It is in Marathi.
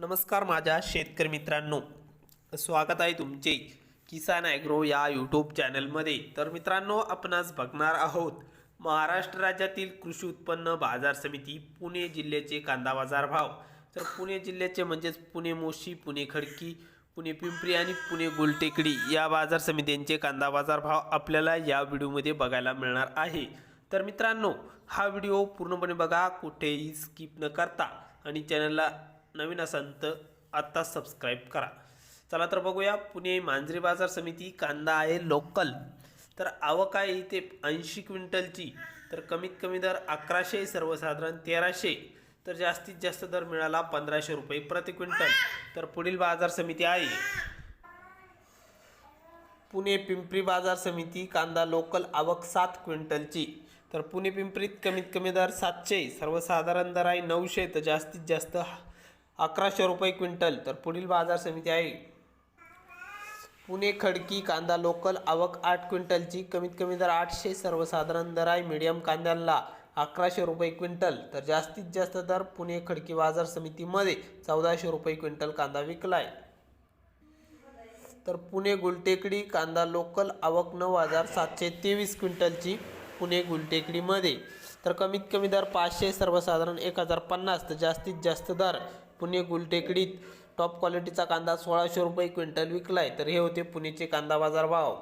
नमस्कार माझ्या शेतकरी मित्रांनो. स्वागत आहे तुमचे किसान ॲग्रो या यूट्यूब चॅनलमध्ये. तर मित्रांनो आपणास बघणार आहोत महाराष्ट्र राज्यातील कृषी उत्पन्न बाजार समिती पुणे जिल्ह्याचे कांदा बाजार भाव. तर पुणे जिल्ह्याचे म्हणजेच पुणे मोशी पुणे खडकी पुणे पिंपरी आणि पुणे गुलटेकडी या बाजार समित्यांचे कांदा बाजार भाव आपल्याला या व्हिडिओमध्ये बघायला मिळणार आहे. तर मित्रांनो हा व्हिडिओ पूर्णपणे बघा कुठेही स्किप न करता. आणि चॅनलला नवीन असाल तर आत्ता सबस्क्राईब करा. चला तर बघूया पुणे मांजरी बाजार समिती कांदा आहे लोकल तर आवक आहे इथे ऐंशी क्विंटलची. तर कमीत कमी दर अकराशे सर्वसाधारण तेराशे. तर जास्तीत जास्त दर मिळाला पंधराशे रुपये प्रति क्विंटल. तर पुढील बाजार समिती आहे. पुणे पिंपरी बाजार समिती कांदा लोकल आवक सात क्विंटलची. तर पुणे पिंपरीत कमीत कमी दर सातशे सर्वसाधारण दर आहे नऊशे. तर जास्तीत जास्त अकराशे रुपये क्विंटल. तर पुढील बाजार समिती आहे. पुणे खडकी कांदा लोकल आवक आठ क्विंटलची. कमीत कमी दर आठशे सर्वसाधारण दर आहे. मीडियम कांद्याला अकराशे रुपये क्विंटल. तर जास्तीत जास्त दर पुणे खडकी बाजार समितीमध्ये चौदाशे रुपये क्विंटल कांदा विकलाय. तर पुणे गुलटेकडी कांदा लोकल आवक नऊ हजार सातशे तेवीस क्विंटलची पुणे गुलटेकडीमध्ये. तर कमीत कमी दर पाचशे सर्वसाधारण एक हजार पन्नास. तर जास्तीत जास्त दर पुणे गुलटेकडीत. टॉप क्वालिटीचा कांदा सोळाशे रुपये क्विंटल विकलाय. तर हे होते पुणेचे कांदा बाजार भाव.